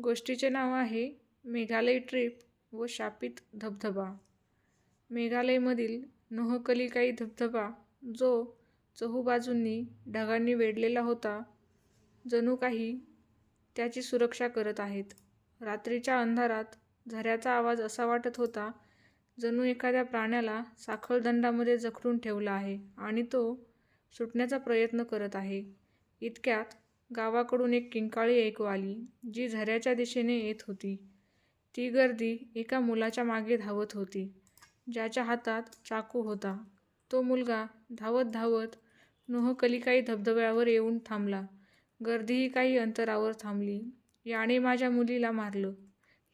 गोष्टीचे नाव आहे मेघालय ट्रिप व शापित धबधबा. मेघालयमधील नोहकलिकाई धबधबा जो चहूबाजूंनी ढगांनी वेढलेला होता जणू काही त्याची सुरक्षा करत आहेत. रात्रीच्या अंधारात झऱ्याचा आवाज असा वाटत होता जणू एखाद्या प्राण्याला साखळदंडामध्ये जखडून ठेवला आहे आणि तो सुटण्याचा प्रयत्न करत आहे. इतक्यात गावाकडून एक किंकाळी ऐकू आली जी झऱ्याच्या दिशेने येत होती. ती गर्दी एका मुलाच्या मागे धावत होती ज्याच्या हातात चाकू होता. तो मुलगा धावत धावत नोहकलिकाई धबधब्यावर येऊन थांबला. गर्दीही काही अंतरावर थांबली. याने माझ्या मुलीला मारलं.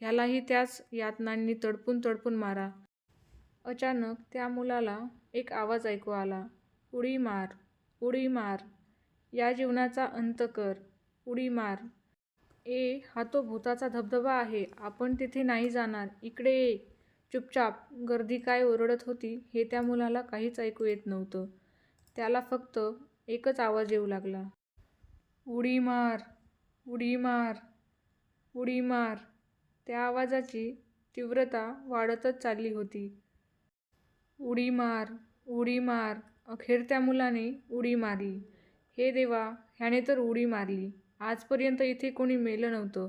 ह्यालाही त्याच यातनांनी तडपून तडपून मारा. अचानक त्या मुलाला एक आवाज ऐकू आला. उडी मार उडी मार या जीवनाचा अंत कर. उडी मार. ए हा तो भूताचा धबधबा आहे. आपण तिथे नाही जाणार. इकडे ये. चुपचाप. गर्दी काय ओरडत होती हे त्या मुलाला काहीच ऐकू येत नव्हतं. त्याला फक्त एकच आवाज येऊ लागला. उडी मार. उडी मार. उडी मार. त्या आवाजाची तीव्रता वाढतच चालली होती. उडी मार. उडी मार. अखेर त्या मुलाने उडी मारली. हे देवा ह्याने तर उडी मारली. आजपर्यंत इथे कोणी मेलं नव्हतं.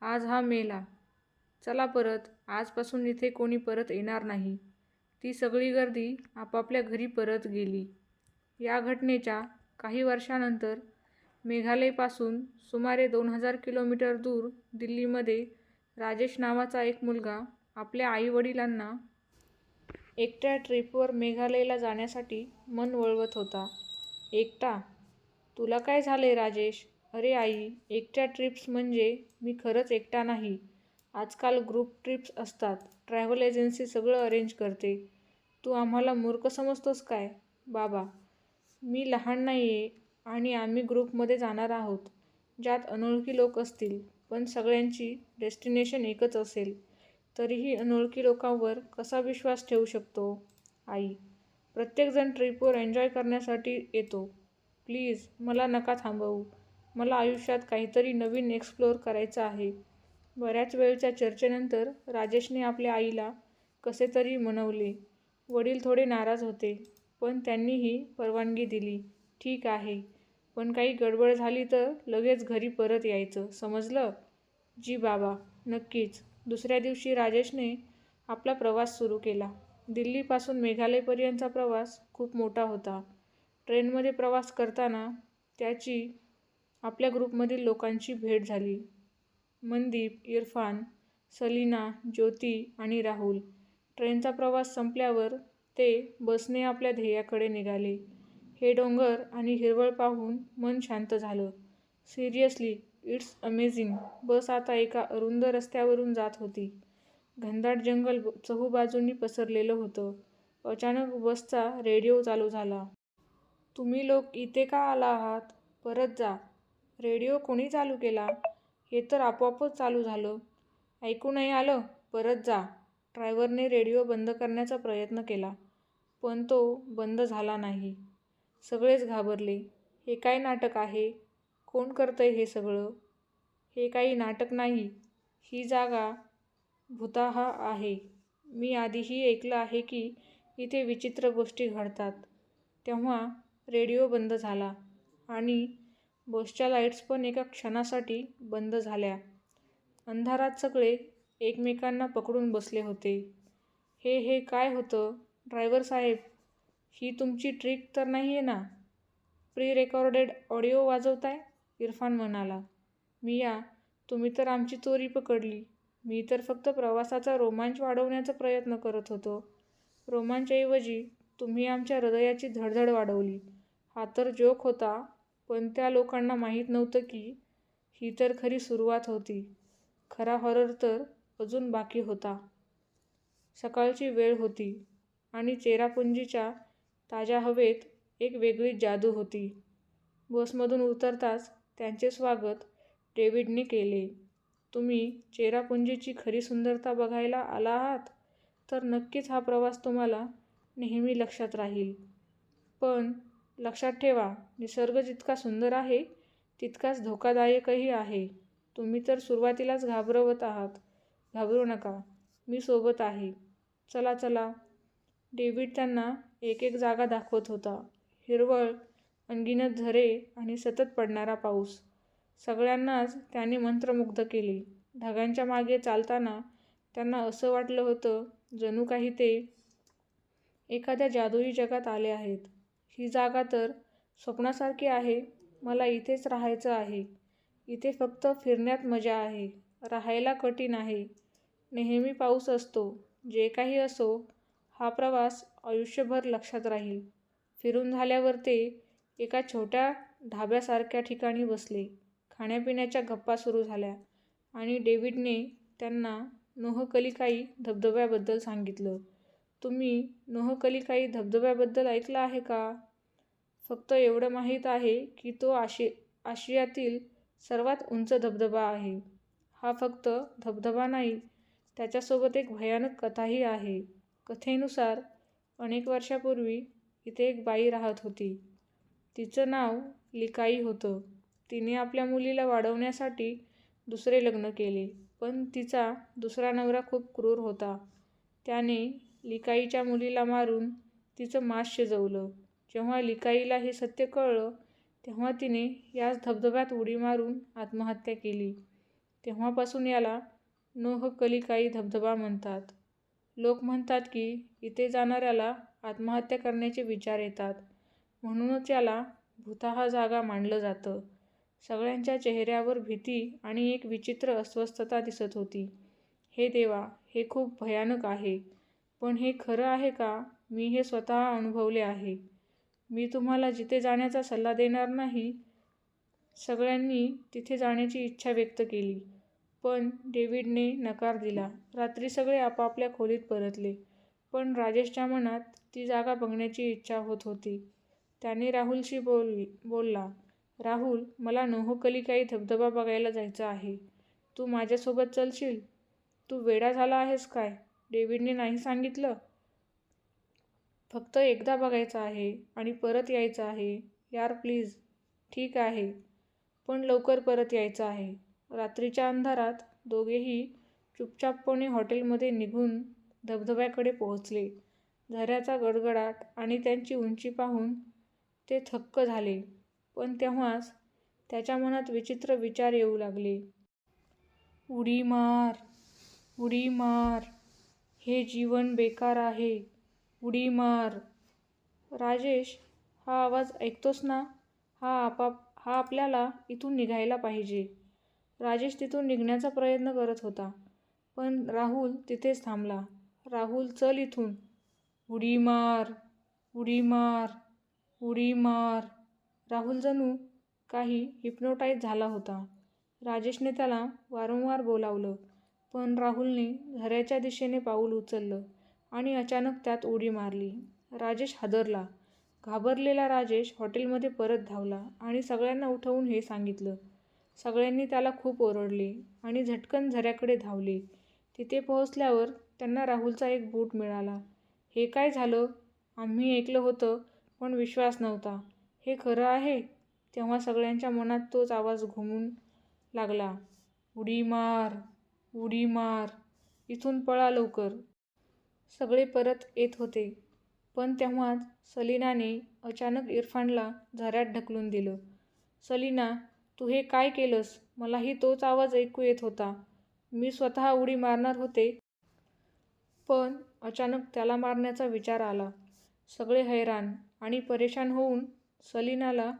आज हा मेला. चला परत. आजपासून इथे कोणी परत येणार नाही. ती सगळी गर्दी आपापल्या घरी परत गेली. या घटनेच्या काही वर्षानंतर मेघालयपासून सुमारे दोन हजार किलोमीटर दूर दिल्लीमध्ये राजेश नावाचा एक मुलगा आपल्या आईवडिलांना एकट्या ट्रिपवर मेघालयला जाण्यासाठी मन वळवत होता. एकटा तुला काय झालंय राजेश? अरे आई एकट्या ट्रिप्स म्हणजे मी खरंच एकटा नाही. आजकाल ग्रुप ट्रिप्स असतात. ट्रॅव्हल एजन्सी सगळं अरेंज करते. तू आम्हाला मूर्ख समजतोस काय? बाबा मी लहान नाही आहे आणि आम्ही ग्रुपमध्ये जाणार आहोत. ज्यात अनोळखी लोक असतील पण सगळ्यांची डेस्टिनेशन एकच असेल. तरीही अनोळखी लोकांवर कसा विश्वास ठेवू शकतो? आई प्रत्येकजण ट्रिपवर एन्जॉय करण्यासाठी येतो. प्लीज मला नका थांबवू. मला आयुष्यात काहीतरी नवीन एक्सप्लोअर करायचं आहे. बऱ्याच वेळच्या चर्चेनंतर राजेशने आपल्या आईला कसे तरी मनवले. वडील थोडे नाराज होते पण त्यांनीही परवानगी दिली. ठीक आहे पण काही गडबड झाली तर लगेच घरी परत यायचं समजलं? जी बाबा नक्कीच. दुसऱ्या दिवशी राजेशने आपला प्रवास सुरू केला. दिल्लीपासून मेघालयपर्यंतचा प्रवास खूप मोठा होता. ट्रेनमध्ये प्रवास करताना त्याची आपल्या ग्रुपमधील लोकांची भेट झाली. मनदीप इरफान सलीना ज्योती आणि राहुल. ट्रेनचा प्रवास संपल्यावर ते बसने आपल्या ध्येयाकडे निघाले. हे डोंगर आणि हिरवळ पाहून मन शांत झालं. Seriously it's amazing. बस आता एका अरुंद रस्त्यावरून जात होती. घनदाट जंगल चहूबाजूंनी पसरलेलं होतं. अचानक बसचा रेडिओ चालू झाला. तुम्ही लोक इथे का आला आहात? परत जा. रेडिओ कोणी चालू केला? हे तर आपोआपच चालू झालं. ऐकू नाही आलं? परत जा. ड्रायव्हरने रेडिओ बंद करण्याचा प्रयत्न केला. पण तो बंद झाला नाही. सगळेच घाबरले. हे काय नाटक आहे? कोण करतंय हे सगळं? हे काही नाटक नाही. ही जागा भुताहा आहे. मी आधीही ऐकलं आहे की इथे विचित्र गोष्टी घडतात. तेव्हा रेडिओ बंद झाला आणि बसच्या लाईट्स पण एका क्षणासाठी बंद झाल्या. अंधारात सगळे एकमेकांना पकडून बसले होते. हे हे काय होतं? ड्रायव्हर साहेब ही तुमची ट्रिक तर नाही आहे ना? प्री रेकॉर्डेड ऑडिओ वाजवताय? इरफान म्हणाला. मिया तुम्ही तर आमची चोरी पकडली. मी तर फक्त प्रवासाचा रोमांच वाढवण्याचा प्रयत्न करत होतो. रोमांचऐवजी तुम्ही आमच्या हृदयाची धडधड वाढवली. हा तर जोक होता पण त्या लोकांना माहीत नव्हतं की ही तर खरी सुरुवात होती. खरा हॉरर तर अजून बाकी होता. सकाळची वेळ होती आणि चेरापुंजीच्या ताज्या हवेत एक वेगळीच जादू होती. बसमधून उतरताच त्यांचे स्वागत डेव्हिडने केले. तुम्ही चेरापुंजीची खरी सुंदरता बघायला आला आहात? तर नक्कीच हा प्रवास तुम्हाला नेहमी लक्षात राहील. पण लक्षात ठेवा निसर्ग जितका सुंदर आहे तितकाच धोकादायकही आहे. तुम्ही तर सुरुवातीलाच घाबरवत आहात. घाबरू नका मी सोबत आहे. चला चला. डेव्हिड त्यांना एक एक जागा दाखवत होता. हिरवळ अनगिनत झरे आणि सतत पडणारा पाऊस. सगळ्यांनाच त्याने मंत्रमुग्ध केले. ढगांच्या मागे चालताना त्यांना असं वाटलं होतं जणू काही ते एखाद्या जादुई जगात आले आहेत. ही जागा तर स्वप्नासारखी आहे. मला इथेच राहायचं आहे. इथे फक्त फिरण्यात मजा आहे. राहायला कठीण आहे. नेहमी पाऊस असतो. जे काही असो हा प्रवास आयुष्यभर लक्षात राहील. फिरून झाल्यावर ते एका छोट्या ढाब्यासारख्या ठिकाणी बसले. खाण्यापिण्याच्या गप्पा सुरू झाल्या आणि डेव्हिडने त्यांना नोहकलिकाई धबधब्याबद्दल सांगितलं. तुम्ही नोहकलिकाई धबधब्याबद्दल ऐकलं आहे का? फक्त एवढं माहीत आहे की तो आशि आशियातील सर्वात उंच धबधबा आहे. हा फक्त धबधबा नाही त्याच्यासोबत एक भयानक कथाही आहे. कथेनुसार अनेक वर्षापूर्वी इथे एक बाई राहत होती. तिचं नाव लिकाई होतं. तिने आपल्या मुलीला वाढवण्यासाठी दुसरे लग्न केले पण तिचा दुसरा नवरा खूप क्रूर होता. त्याने लिकाईच्या मुलीला मारून तिचं मांस शिजवलं. जेव्हा लिकाईला हे सत्य कळलं तेव्हा तिने याच धबधब्यात उडी मारून आत्महत्या केली. तेव्हापासून याला नोह कलिकाई धबधबा म्हणतात. लोक म्हणतात की इथे जाणाऱ्याला आत्महत्या करण्याचे विचार येतात. म्हणूनच याला भूताहा जागा मानलं जातं. सगळ्यांच्या चेहऱ्यावर भीती आणि एक विचित्र अस्वस्थता दिसत होती. हे देवा हे खूप भयानक आहे. पण हे खरं आहे का? मी हे स्वतः अनुभवले आहे. मी तुम्हाला जिथे जाण्याचा सल्ला देणार नाही सगळ्यांनी तिथे जाण्याची इच्छा व्यक्त केली. पण डेव्हिडने नकार दिला. रात्री सगळे आपापल्या खोलीत परतले. पण राजेशच्या मनात ती जागा बघण्याची इच्छा होत होती. त्याने राहुलशी बोल बोलला राहुल मला नोहकलिकाई धबधबा बघायला जायचं आहे. तू माझ्यासोबत चलशील? तू वेडा झाला आहेस काय? डेव्हिडने नाही सांगितलं. फक्त एकदा बघायचं आहे आणि परत यायचं आहे. यार प्लीज. ठीक आहे. पण लवकर परत यायचं आहे. रात्रीच्या अंधारात दोघेही चुपचापपणे हॉटेलमध्ये निघून धबधब्याकडे पोहोचले. झऱ्याचा गडगडाट आणि त्यांची उंची पाहून ते थक्क झाले. पण तेव्हाच त्याच्या मनात विचित्र विचार येऊ लागले. उडी मार उडी मार. हे जीवन बेकार आहे. उडी मार. राजेश हा आवाज ऐकतोस ना? हा आपाप हा आपल्याला इथून निघायला पाहिजे. राजेश तिथून निघण्याचा प्रयत्न करत होता पण राहुल तिथेच थांबला. राहुल चल इथून. उडी मार उडी मार उडी मार. राहुल जणू काही हिप्नोटाईज झाला होता. राजेशने त्याला वारंवार बोलावलं. पण राहुलने झऱ्याच्या दिशेने पाऊल उचललं आणि अचानक त्यात उडी मारली. राजेश हादरला. घाबरलेला राजेश हॉटेलमध्ये परत धावला आणि सगळ्यांना उठवून हे सांगितलं. सगळ्यांनी त्याला खूप ओरडले आणि झटकन झऱ्याकडे धावले. तिथे पोहोचल्यावर त्यांना राहुलचा एक बूट मिळाला. हे काय झालं? आम्ही ऐकलं होतं पण विश्वास नव्हता. हे खरं आहे? तेव्हा सगळ्यांच्या मनात तोच आवाज घुमून लागला. उडी मार. उडी मार. इथून पळा लवकर. सगळे परत येत होते. पण तेव्हाच सलीनाने अचानक इरफानला झऱ्यात ढकलून दिलं. सलीना तू हे काय केलंस? मलाही तोच आवाज ऐकू येत होता. मी स्वतः उडी मारणार होते. पण अचानक त्याला मारण्याचा विचार आला. सगळे हैराण आणि परेशान होऊन सलीनाला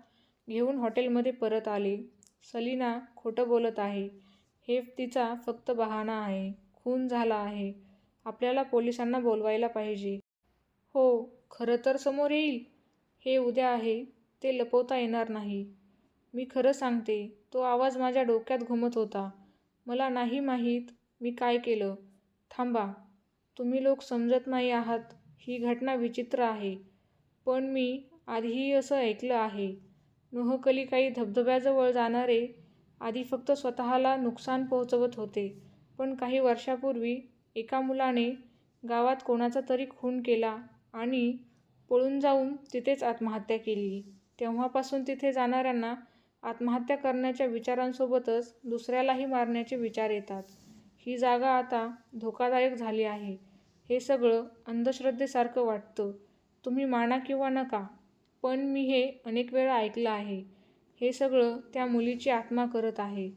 घेऊन हॉटेलमध्ये परत आले. सलीना खोटं बोलत आहे. हे तिचा फक्त बहाणा आहे. खून झाला आहे. आपल्याला पोलिसांना बोलवायला पाहिजे. हो खरं तर समोर येईल. हे उद्या आहे. ते लपवता येणार नाही. मी खरं सांगते तो आवाज माझ्या डोक्यात घुमत होता. मला नाही माहीत मी काय केलं. थांबा. तुम्ही लोक समजत नाही आहात. ही घटना विचित्र आहे. पण मी आधीही असं ऐकलं आहे. नोहकलिकाई धबधब्याजवळ जाणारे आधी फक्त स्वतःला नुकसान पोहोचवत होते पण काही वर्षापूर्वी एका मुलाने गावात कोणाचा तरी खून केला आणि पळून जाऊन तिथेच आत्महत्या केली तेव्हापासून तिथे जाणाऱ्यांना आत्महत्या करण्याच्या विचारांसोबतच दुसऱ्यालाही मारण्याचे विचार येतात. ही जागा आता धोकादायक झाली आहे. हे सगळं अंधश्रद्धेसारखं वाटतं. तुम्ही माना किंवा नका, पण मी हे अनेक वेळा ऐकलं आहे. हे सगळं त्या मुलीची आत्मा करत आहे.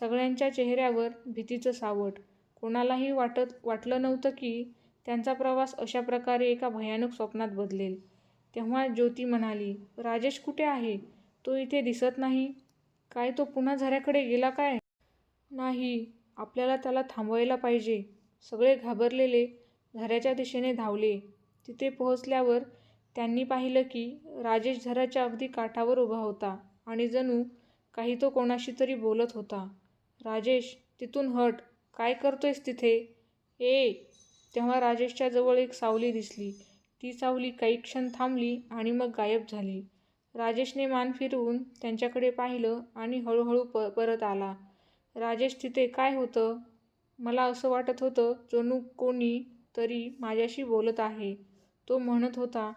सगळ्यांच्या चेहऱ्यावर भीतीचं सावट. कोणालाही वाटत वाटलं नव्हतं की त्यांचा प्रवास अशा प्रकारे एका भयानक स्वप्नात बदलेल. तेव्हा ज्योती म्हणाली, राजेश कुठे आहे? तो इथे दिसत नाही. काय तो पुन्हा झऱ्याकडे गेला काय? नाही, आपल्याला त्याला थांबवायला पाहिजे. सगळे घाबरलेले झऱ्याच्या दिशेने धावले. तिथे पोहोचल्यावर त्यांनी पाहिलं की राजेश झऱ्याच्या अगदी काठावर उभा होता आणि जणू काही तो कोणाशी तरी बोलत होता. राजेश, तिथून हट. काय करतोयस तिथे? ए. तेव्हा राजेशच्या जवळ एक सावली दिसली. ती सावली काही क्षण थांबली आणि मग गायब झाली. राजेशने मान फिरवून त्यांच्याकडे पाहिलं आणि हळूहळू प परत आला. राजेश, तिथे काय होतं? मला असं वाटत होतं जणू कोणी तरी माझ्याशी बोलत आहे. तो म्हणत होता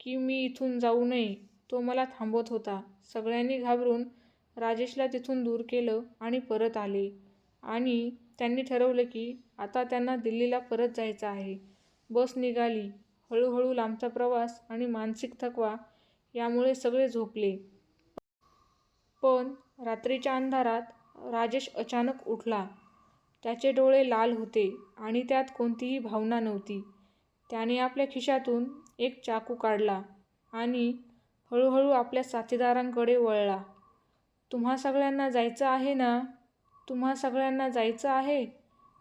की मी इथून जाऊ नये. तो मला थांबवत होता. सगळ्यांनी घाबरून राजेशला तिथून दूर केलं आणि परत आले. आणि त्यांनी ठरवलं की आता त्यांना दिल्लीला परत जायचं आहे. बस निघाली. हळूहळू लांबचा प्रवास आणि मानसिक थकवा यामुळे सगळे झोपले. पण रात्रीच्या अंधारात राजेश अचानक उठला. त्याचे डोळे लाल होते आणि त्यात कोणतीही भावना नव्हती. त्याने आपल्या खिशातून एक चाकू काढला आणि हळूहळू आपल्या साथीदारांकडे वळला. तुम्हा सगळ्यांना जायचं आहे ना? तुम्हा सगळ्यांना जायचं आहे?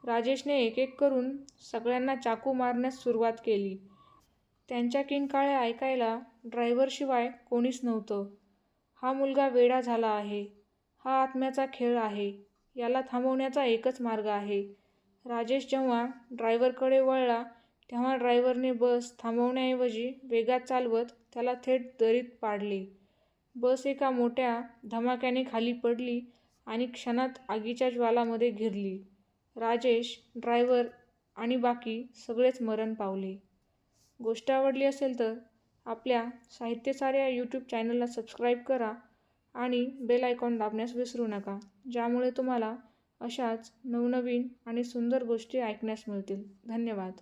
राजेशने एक एक करून सगळ्यांना चाकू मारण्यास सुरुवात केली. त्यांच्या किंकाळ्या ऐकायला ड्रायव्हरशिवाय कोणीच नव्हतं. हा मुलगा वेडा झाला आहे. हा आत्म्याचा खेळ आहे. याला थांबवण्याचा एकच मार्ग आहे. राजेश जेव्हा ड्रायव्हरकडे वळला तेव्हा ड्रायव्हरने बस थांबवण्याऐवजी वेगात चालवत त्याला थेट दरीत पाडले. बस एका मोठ्या धमाक्याने खाली पडली आणि क्षणात आगीच्या ज्वालामध्ये घिरली. राजेश, ड्रायव्हर आणि बाकी सगळेच मरण पावले. गोष्ट आवडली असेल तर आपल्या साहित्यसाऱ्या यूट्यूब चॅनलला सबस्क्राईब करा आणि बेल आयकॉन दाबण्यास विसरू नका, ज्यामुळे तुम्हाला अशाच नवनवीन आणि सुंदर गोष्टी ऐकण्यास मिळतील. धन्यवाद.